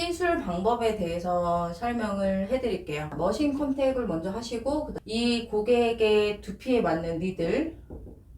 시술 방법에 대해서 설명을 해드릴게요. 머신 컨택을 먼저 하시고 이 고객의 두피에 맞는 니들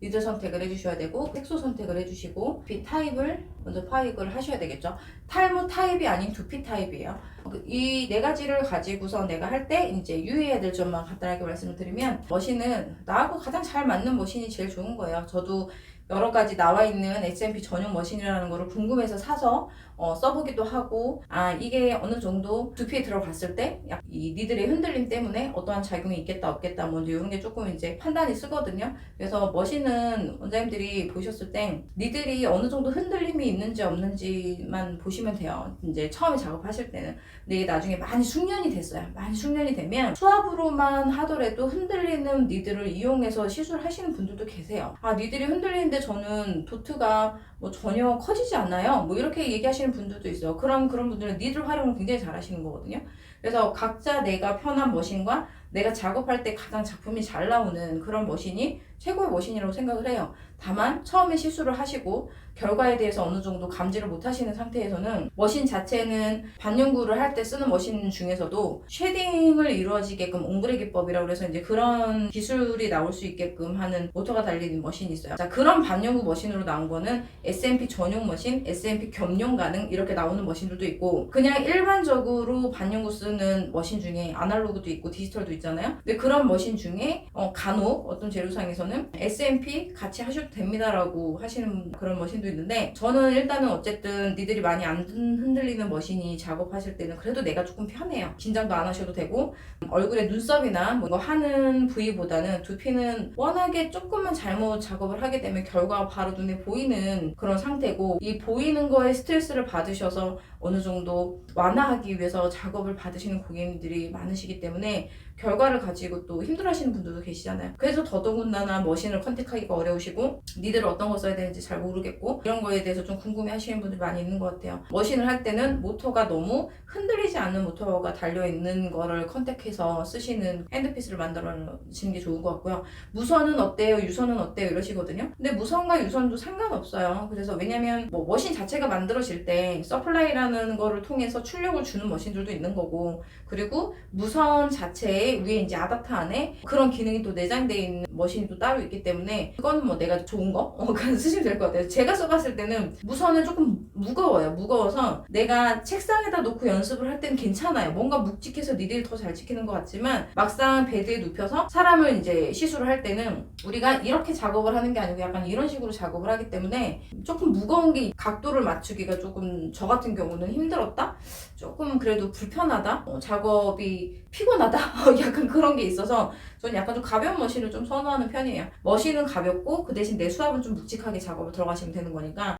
니들 선택을 해주셔야 되고 색소 선택을 해주시고 두피 타입을 먼저 파악을 하셔야 되겠죠. 탈모 타입이 아닌 두피 타입이에요. 이 네 가지를 가지고서 내가 할 때 이제 유의해야 될 점만 간단하게 말씀을 드리면 머신은 나하고 가장 잘 맞는 머신이 제일 좋은 거예요. 저도 여러 가지 나와 있는 SMP 전용 머신이라는 거를 궁금해서 사서 어, 써보기도 하고 아 이게 어느 정도 두피에 들어갔을 때 이 니들의 흔들림 때문에 어떠한 작용이 있겠다 없겠다 뭐 이런 게 조금 이제 판단이 쓰거든요. 그래서 머신은 원장님들이 보셨을 때 니들이 어느 정도 흔들림이 있는지 없는지만 보시면 돼요. 이제 처음에 작업하실 때는 근데 이게 나중에 많이 숙련이 됐어요. 많이 숙련이 되면 수압으로만 하더라도 흔들리는 니들을 이용해서 시술하시는 분들도 계세요. 아 니들이 흔들리는데 저는 도트가 뭐 전혀 커지지 않나요? 뭐 이렇게 얘기하시는 분들도 있어요. 그럼 그런 분들은 니들 활용을 굉장히 잘 하시는 거거든요. 그래서 각자 내가 편한 머신과 내가 작업할 때 가장 작품이 잘 나오는 그런 머신이 최고의 머신이라고 생각을 해요. 다만 처음에 시술을 하시고 결과에 대해서 어느 정도 감지를 못 하시는 상태에서는 머신 자체는 반영구를 할 때 쓰는 머신 중에서도 쉐딩을 이루어지게끔 옹그레 기법이라고 해서 이제 그런 기술이 나올 수 있게끔 하는 모터가 달린 머신이 있어요. 자, 그런 반영구 머신으로 나온 거는 SMP 전용 머신, SMP 겸용 가능 이렇게 나오는 머신들도 있고 그냥 일반적으로 반영구 쓰는 머신 중에 아날로그도 있고 디지털도 있잖아요. 근데 그런 머신 중에 어, 간혹 어떤 재료상에서는 SMP 같이 하셔도 됩니다라고 하시는 그런 머신도 있는데 저는 일단은 어쨌든 니들이 많이 안 흔들리는 머신이 작업하실 때는 그래도 내가 조금 편해요. 긴장도 안 하셔도 되고 얼굴에 눈썹이나 뭐 하는 부위보다는 두피는 워낙에 조금만 잘못 작업을 하게 되면 결과가 바로 눈에 보이는 그런 상태고 이 보이는 거에 스트레스를 받으셔서 어느 정도 완화하기 위해서 작업을 받으시는 고객님들이 많으시기 때문에 결과를 가지고 또 힘들어하시는 분들도 계시잖아요. 그래서 더더군다나 머신을 컨택하기가 어려우시고 니들 어떤 거 써야 되는지 잘 모르겠고 이런 거에 대해서 좀 궁금해하시는 분들이 많이 있는 것 같아요. 머신을 할 때는 모터가 너무 흔들리지 않는 모터가 달려 있는 거를 컨택해서 쓰시는 핸드피스를 만들어 주시는 게 좋은 것 같고요. 무선은 어때요? 유선은 어때요? 이러시거든요. 근데 무선과 유선도 상관없어요. 그래서 왜냐면 뭐 머신 자체가 만들어질 때 서플라이라는 거를 통해서 출력을 주는 머신들도 있는 거고 그리고 무선 자체에 위에 이제 아답터 안에 그런 기능이 또 내장되어 있는 머신이 또 따로 있기 때문에 그거는 뭐 내가 좋은 거? 어, 그냥 쓰시면 될 것 같아요. 제가 써봤을 때는 무선은 조금 무거워요. 무거워서 내가 책상에다 놓고 연습을 할 때는 괜찮아요. 뭔가 묵직해서 니들이 더 잘 지키는 것 같지만 막상 베드에 눕혀서 사람을 이제 시술을 할 때는 우리가 이렇게 작업을 하는 게 아니고 약간 이런 식으로 작업을 하기 때문에 조금 무거운 게 각도를 맞추기가 조금 저 같은 경우는 힘들었다? 조금 그래도 불편하다? 어, 작업이 피곤하다? 약간 그런 게 있어서 저는 약간 좀 가벼운 머신을 좀 선호하는 편이에요. 머신은 가볍고 그 대신 내 수압은 좀 묵직하게 작업을 들어가시면 되는 거니까